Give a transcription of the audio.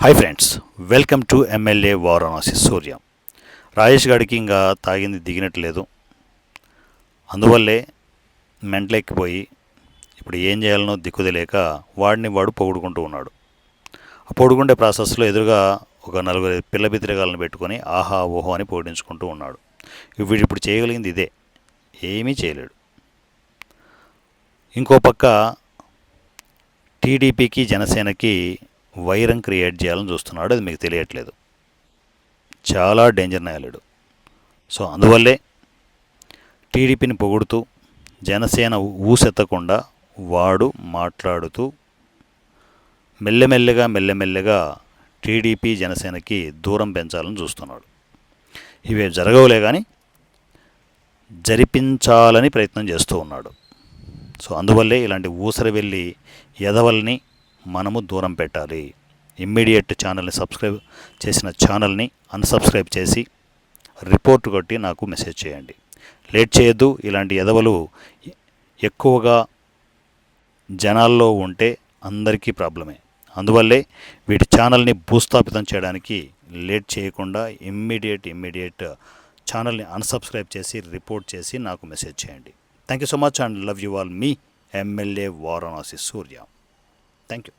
Hi friends welcome to MLA Varanasi Surya Rajesh గారికి ఇంకా తాగింది దిగినట్లేదు. అందువల్లే మెంటలెక్కిపోయి ఇప్పుడు ఏం చేయాలనో దిక్కుదలేక వాడిని వాడు పొగుడుకుంటూ ఉన్నాడు. ఆ ప్రాసెస్లో ఎదురుగా ఒక నలుగురు పిల్ల బిత్తిరగాలను పెట్టుకొని ఆహా ఓహో అని పోడించుకుంటూ ఉన్నాడు. వీడు ఇప్పుడు చేయగలిగింది ఇదే. ఏమీ చేయలేడు. ఇంకో పక్క టీడీపీకి జనసేనకి వైరం క్రియేట్ చేయాలని చూస్తున్నాడు. అది మీకు తెలియట్లేదు. చాలా డేంజర్ నాయలుడు సో అందువల్లే టీడీపీని పొగుడుతూ జనసేన ఊసెత్తకుండా వాడు మాట్లాడుతూ మెల్లమెల్లగా మెల్లమెల్లగా టీడీపీ జనసేనకి దూరం పెంచాలని చూస్తున్నాడు. ఇవే జరగవులే కానీ జరిపించాలని ప్రయత్నం చేస్తూ ఉన్నాడు. సో అందువల్లే ఇలాంటి ఊసరి వెళ్ళి ఎదవల్ని మనము దూరం పెట్టాలి. ఇమ్మీడియట్ ఛానల్ని సబ్స్క్రైబ్ చేసిన ఛానల్ని అన్సబ్స్క్రైబ్ చేసి రిపోర్ట్ కొట్టి నాకు మెసేజ్ చేయండి. లేట్ చేయొద్దు ఇలాంటి ఎదవలు ఎక్కువగా జనాల్లో ఉంటే అందరికీ ప్రాబ్లమే. అందువల్లే వీటి ఛానల్ని భూస్థాపితం చేయడానికి లేట్ చేయకుండా ఇమ్మీడియట్ ఇమ్మీడియట్ ఛానల్ని అన్సబ్స్క్రైబ్ చేసి రిపోర్ట్ చేసి నాకు మెసేజ్ చేయండి. Thank you so much and love you all. Me MLA Varanasi Surya. Thank you